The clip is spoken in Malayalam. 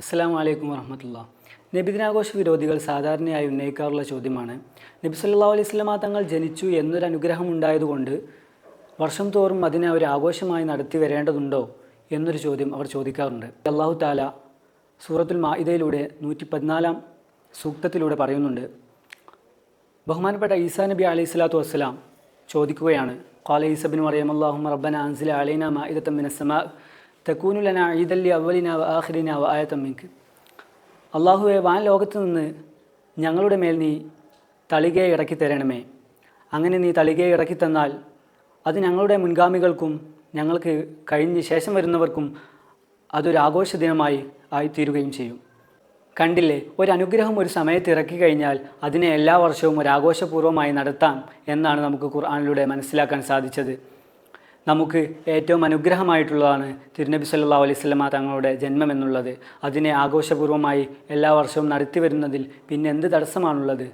അസ്സാം വലൈക്കും വറഹമത്തുള്ള. നബിദിനാഘോഷ വിരോധികൾ സാധാരണയായി ഉന്നയിക്കാറുള്ള ചോദ്യമാണ്. നബി സല്ലാ അലൈഹി സ്വലമാ തങ്ങൾ ജനിച്ചു എന്നൊരു അനുഗ്രഹം ഉണ്ടായതുകൊണ്ട് വർഷം തോറും അതിനെ ഒരു ആഘോഷമായി നടത്തി വരേണ്ടതുണ്ടോ എന്നൊരു ചോദ്യം അവർ ചോദിക്കാറുണ്ട്. അള്ളാഹു താല സൂറത്തുൽ മാഇദയിലൂടെ നൂറ്റി പതിനാലാം സൂക്തത്തിലൂടെ പറയുന്നുണ്ട്. ബഹുമാനപ്പെട്ട ഈസാ നബി അലൈഹി സ്വലാത്തു വസ്സലാം ചോദിക്കുകയാണ്. ഖാല ഈസബിൻ മറിയം അള്ളാഹു റബ്ബന അൻസില അലൈന മാഇദത്തം മിന സമാ തക്കൂനു ലന ഈദല്ലി അവലിന വ ആഖിരിന വ ആയത്തം മിൻക് അള്ളാഹുവെ വാൻ ലോകത്ത് നിന്ന് ഞങ്ങളുടെ മേൽ നീ തളികയെ ഇറക്കി തരണമേ. അങ്ങനെ നീ തളികയെ ഇറക്കി തന്നാൽ അത് ഞങ്ങളുടെ മുൻഗാമികൾക്കും ഞങ്ങൾക്ക് കഴിഞ്ഞ് ശേഷം വരുന്നവർക്കും അതൊരാഘോഷ ദിനമായി ആയിത്തീരുകയും ചെയ്യും. കണ്ടില്ലേ ഒരനുഗ്രഹം ഒരു സമയത്ത് ഇറക്കി കഴിഞ്ഞാൽ അതിനെ എല്ലാ വർഷവും ഒരാഘോഷപൂർവമായി നടത്താം എന്നാണ് നമുക്ക് ഖുർആാനിലൂടെ മനസ്സിലാക്കാൻ സാധിച്ചത്. നമുക്ക് ഏറ്റവും അനുഗ്രഹമായിട്ടുള്ളതാണ് തിരുനബി സല്ലാ അലൈഹി സ്വലമ തങ്ങളുടെ ജന്മം എന്നുള്ളത് അതിനെ ആഘോഷപൂർവമായി എല്ലാ വർഷവും നടത്തി വരുന്നതിൽ പിന്നെ എന്ത് തടസ്സമാണുള്ളത്?